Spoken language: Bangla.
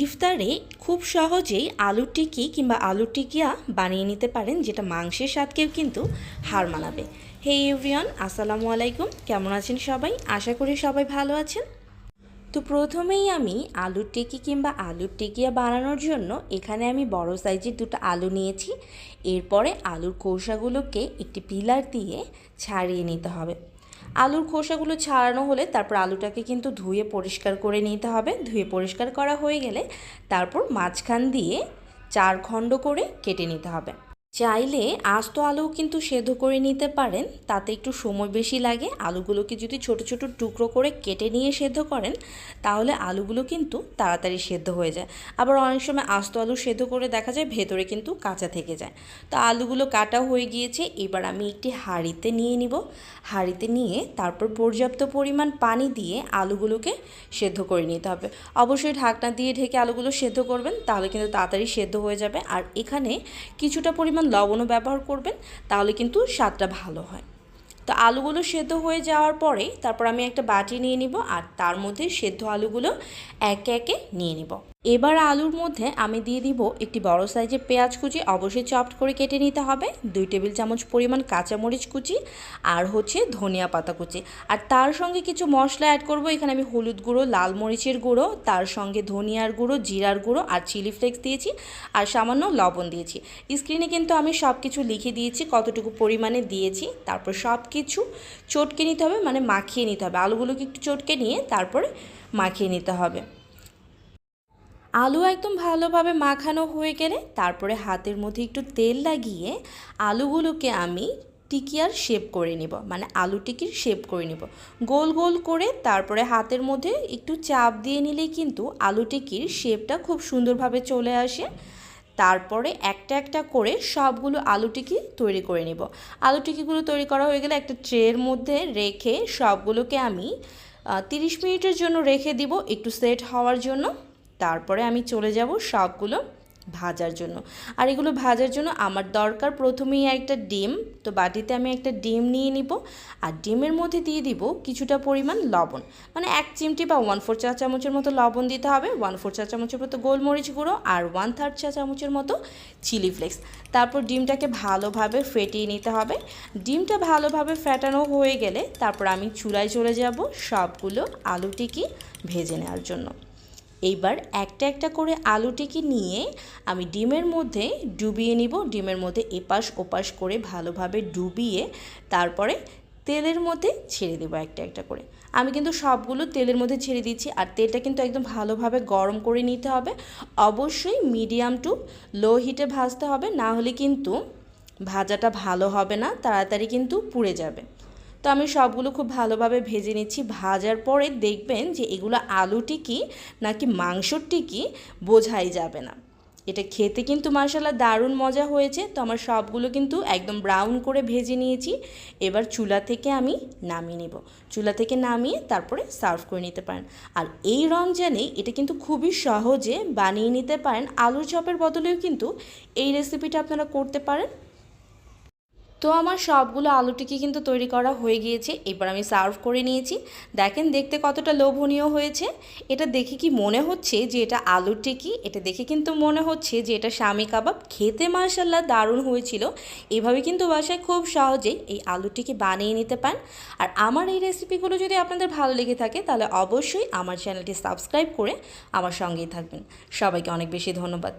ইফতারে খুব সহজেই আলুর টিকি কিংবা আলুর টিকিয়া বানিয়ে নিতে পারেন, যেটা মাংসের স্বাদকেও কিন্তু হার মানাবে। হে ইউরিয়ান আসসালামু আলাইকুম। কেমন আছেন সবাই? আশা করি সবাই ভালো আছেন। তো প্রথমেই আমি আলুর টিকি কিংবা আলুর টিকিয়া বানানোর জন্য এখানে আমি বড় সাইজের দুটো আলু নিয়েছি। এরপরে আলুর খোসাগুলোকে একটি পিলার দিয়ে ছাড়িয়ে নিতে হবে। আলুর খোসাগুলো ছাড়ানো হলে তারপর আলুটাকে কিন্তু ধুয়ে পরিষ্কার করে নিতে হবে। ধুয়ে পরিষ্কার করা হয়ে গেলে তারপর মাঝখান দিয়ে চার খণ্ড করে কেটে নিতে হবে। চাইলে আস্ত আলু কিন্তু সেদ্ধ করে নিতে পারেন। তাতে একটু সময় বেশি লাগে। আলুগুলোকে যদি ছোট ছোট টুকরো করে কেটে নিয়ে সেদ্ধ করেন, তাহলে আলুগুলো কিন্তু তাড়াতাড়ি সেদ্ধ হয়ে যায়। আবার অনেক সময় আস্ত আলু সেদ্ধ করে দেখা যায় ভেতরে কিন্তু কাঁচা থেকে যায়। তো আলুগুলো কাটা হয়ে গিয়েছে। এবার আমি একটি হাঁড়িতে নিয়ে নিব। হাঁড়িতে নিয়ে তারপর পর্যাপ্ত পরিমাণ পানি দিয়ে আলুগুলোকে সেদ্ধ করে নিতে হবে। অবশ্যই ঢাকনা দিয়ে ঢেকে আলুগুলো সেদ্ধ করবেন, তাহলে কিন্তু তাড়াতাড়ি সেদ্ধ হয়ে যাবে। আর এখানে কিছুটা পরিমাণ লবণও ব্যবহার করবেন, তাহলে কিন্তু স্বাদটা ভালো হয়। তো আলুগুলো সেদ্ধ হয়ে যাওয়ার পরে, তারপর আমি একটা বাটি নিয়ে নিব আর তার মধ্যে সেদ্ধ আলুগুলো একে একে নিয়ে নিব। এবার আলুর মধ্যে আমি দিয়ে দিব একটি বড় সাইজের পেঁয়াজ কুচি। অবশ্যই চপড করে কেটে নিতে হবে। দুই টেবিল চামচ পরিমাণ কাঁচামরিচ কুচি আর হচ্ছে ধনিয়া পাতা কুচি। আর তার সঙ্গে কিছু মশলা অ্যাড করব। এখানে আমি হলুদ গুঁড়ো, লাল মরিচের গুঁড়ো, তার সঙ্গে ধনিয়ার গুঁড়ো, জিরার গুঁড়ো আর চিলি ফ্লেক্স দিয়েছি আর সামান্য লবণ দিয়েছি। স্ক্রিনে কিন্তু আমি সব কিছু লিখে দিয়েছি, কতটুকু পরিমাণে দিয়েছি। তারপর সব কিছু চটকে নিতে হবে মানে মাখিয়ে নিতে হবে। আলুগুলোকে একটু চটকে নিয়ে তারপরে মাখিয়ে নিতে হবে। আলু একদম ভালোভাবে মাখানো হয়ে গেলে তারপরে হাতের মধ্যে একটু তেল লাগিয়ে আলুগুলোকে আমি টিকিয়ার শেপ করে নিব মানে আলু টিকির শেপ করে নিব। গোল গোল করে তারপরে হাতের মধ্যে একটু চাপ দিয়ে নিলেই কিন্তু আলু টিকির শেপটা খুব সুন্দরভাবে চলে আসে। তারপরে একটা একটা করে সবগুলো আলু টিকি তৈরি করে নিব। আলু টিকিগুলো তৈরি করা হয়ে গেলে একটা ট্রের মধ্যে রেখে সবগুলোকে আমি তিরিশ মিনিটের জন্য রেখে দিব, একটু সেট হওয়ার জন্য। তারপরে আমি চলে যাব সবগুলো ভাজার জন্য। আর এগুলো ভাজার জন্য আমার দরকার প্রথমেই একটা ডিম, তো বাটিতে আমি একটা ডিম নিয়ে নিব আর ডিমের মধ্যে দিয়ে দিব কিছুটা পরিমাণ লবণ। মানে এক চিমটি বা ওয়ান ফোর চা চামচের মতো লবণ দিতে হবে ওয়ান ফোর চা চামচের মতো গোলমরিচ গুঁড়ো আর ওয়ান থার্ড চা চামচের মতো চিলি ফ্লেক্স তারপর ডিমটাকে ভালোভাবে ফেটিয়ে নিতে হবে। ডিমটা ভালোভাবে ফেটানো হয়ে গেলে তারপর আমি চুলায় চলে যাব সবগুলো আলু টিকি ভেজে নেওয়ার জন্য। এইবার একটা একটা করে আলুটিকে নিয়ে আমি ডিমের মধ্যে ডুবিয়ে নিব। ডিমের মধ্যে এপাশ ওপাশ করে ভালোভাবে ডুবিয়ে তারপরে তেলের মধ্যে ছেড়ে দেবো একটা একটা করে। আমি কিন্তু সবগুলো তেলের মধ্যে ছেড়ে দিচ্ছি আর তেলটা কিন্তু একদম ভালোভাবে গরম করে নিতে হবে। অবশ্যই মিডিয়াম টু লো হিটে ভাজতে হবে, না হলে কিন্তু ভাজাটা ভালো হবে না, তাড়াতাড়ি কিন্তু পুড়ে যাবে। তো আমি সবগুলো খুব ভালোভাবে ভেজে নিচ্ছি। ভাজার পরে দেখবেন যে এগুলো আলু টিকি নাকি মাংসর টিকি বোঝাই যাবে না। এটা খেতে কিন্তু মার্শাল্লাহ দারুণ মজা হয়েছে। তো আমার সবগুলো কিন্তু একদম ব্রাউন করে ভেজে নিয়েছি। এবার চুলা থেকে আমি নামিয়ে নিব। চুলা থেকে নামিয়ে তারপরে সার্ভ করে নিতে পারেন। আর এই রমজানে এটা কিন্তু খুবই সহজে বানিয়ে নিতে পারেন। আলুর চপের বদলেও কিন্তু এই রেসিপিটা আপনারা করতে পারেন। তো আমার সবগুলো আলু টিকি কিন্তু তৈরি করা হয়ে গিয়েছে। এবার আমি সার্ভ করে নিয়েছি। দেখেন, দেখতে কতটা লোভনীয় হয়েছে। এটা দেখে কি মনে হচ্ছে যে এটা আলু টিকি? এটা দেখে কিন্তু মনে হচ্ছে যে এটা স্বামী কাবাব। খেতে মার্শাল্লাহ দারুণ হয়েছিল। এভাবে কিন্তু বাসায় খুব সহজেই এই আলু টিকি বানিয়ে নিতে পারেন আর আমার এই রেসিপিগুলো যদি আপনাদের ভালো লেগে থাকে, তাহলে অবশ্যই আমার চ্যানেলটি সাবস্ক্রাইব করে আমার সঙ্গেই থাকবেন। সবাইকে অনেক বেশি ধন্যবাদ।